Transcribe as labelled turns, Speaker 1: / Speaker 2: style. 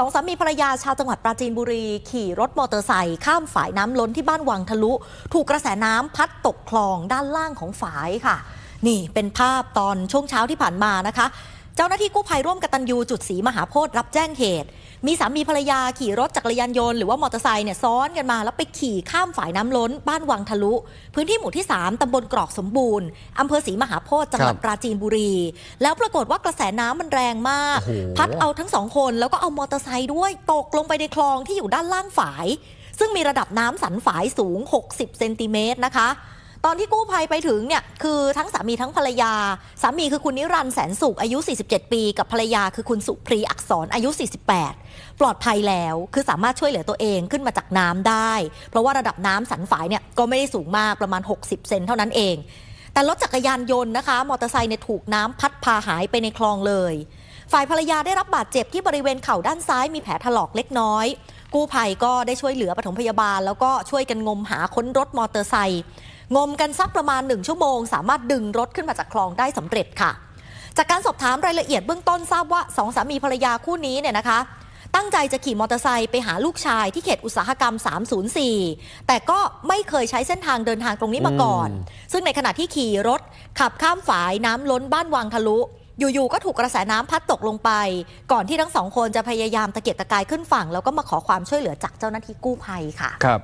Speaker 1: สองสามีภรรยาชาวจังหวัดปราจีนบุรี ขี่รถมอเตอร์ไซค์ข้ามฝายน้ำล้นที่บ้านวังทะลุ ถูกกระแสน้ำพัดตกคลองด้านล่างของฝายค่ะ นี่เป็นภาพตอนช่วงเช้าที่ผ่านมานะคะ เจ้าหน้าที่กู้ภัยร่วมกตัญญูจุดสีมหาโพธิ์รับแจ้งเหตุ มีสามีภรรยาขี่รถจักรยานยนต์หรือว่ามอเตอร์ไซค์เนี่ยซ้อนกันมาแล้วไปขี่ข้ามฝายน้ำล้น บ้านวังทะลุ พื้นที่หมู่ที่ 3ตำบลกรอกสมบูรณ์อำเภอศรีมหาโพธิ์จังหวัด
Speaker 2: ครับ
Speaker 1: ปราจีนบุรี แล้วปรากฏว่ากระแสน้ำมันแรงมาก
Speaker 2: โอ้โห
Speaker 1: พัดเอาทั้งสองคนแล้วก็เอามอเตอร์ไซค์ด้วยตกลงไปในคลองที่อยู่ด้านล่างฝาย ซึ่งมีระดับน้ำสันฝายสูง 60 เซนติเมตรนะคะ ตอนที่กู้ภัยไปถึงเนี่ยคือทั้งสามีทั้งภรรยา สามีคือคุณนิรันดร์แสนสุขอายุ 47 ปี กับภรรยาคือคุณสุพรีอักษรอายุ 48 ปลอดภัยแล้วคือสามารถช่วยเหลือตัวเองขึ้นมาจากน้ำได้ เพราะว่าระดับน้ำสันฝายเนี่ยก็ไม่ได้สูงมากประมาณ 60 เซนเท่านั้นเอง แต่รถจักรยานยนต์นะคะ มอเตอร์ไซค์เนี่ยถูกน้ำพัดพาหายไปในคลองเลย ฝ่ายภรรยาได้รับบาดเจ็บที่บริเวณเข่าด้านซ้ายมีแผลถลอกเล็กน้อยกู้ภัยก็ได้ช่วยเหลือปฐมพยาบาล แล้วก็ช่วยกันงมหาค้นรถมอเตอร์ไซค์ งมกันสักประมาณหนึ่งชั่วโมง สามารถดึงรถขึ้นมาจากคลองได้สำเร็จค่ะ จากการสอบถามรายละเอียดเบื้องต้นทราบว่าสองสามีภรรยาคู่นี้เนี่ยนะคะ ตั้งใจจะขี่มอเตอร์ไซค์ไปหาลูกชายที่เขตอุตสาหกรรม 304 แต่ก็ไม่เคยใช้เส้นทางเดินทางตรงนี้มาก่อน ซึ่งในขณะที่ขี่รถขับข้ามฝายน้ำล้นบ้านวังทะลุอยู่ๆ ก็ถูกกระแสน้ำพัดตกลงไป ก่อนที่ทั้งสองคนจะพยายามตะเกียกตะกายขึ้นฝั่ง แล้วก็มาขอความช่วยเหลือจากเจ้าหน้าที่กู้ภัยค่ะ
Speaker 2: ครับ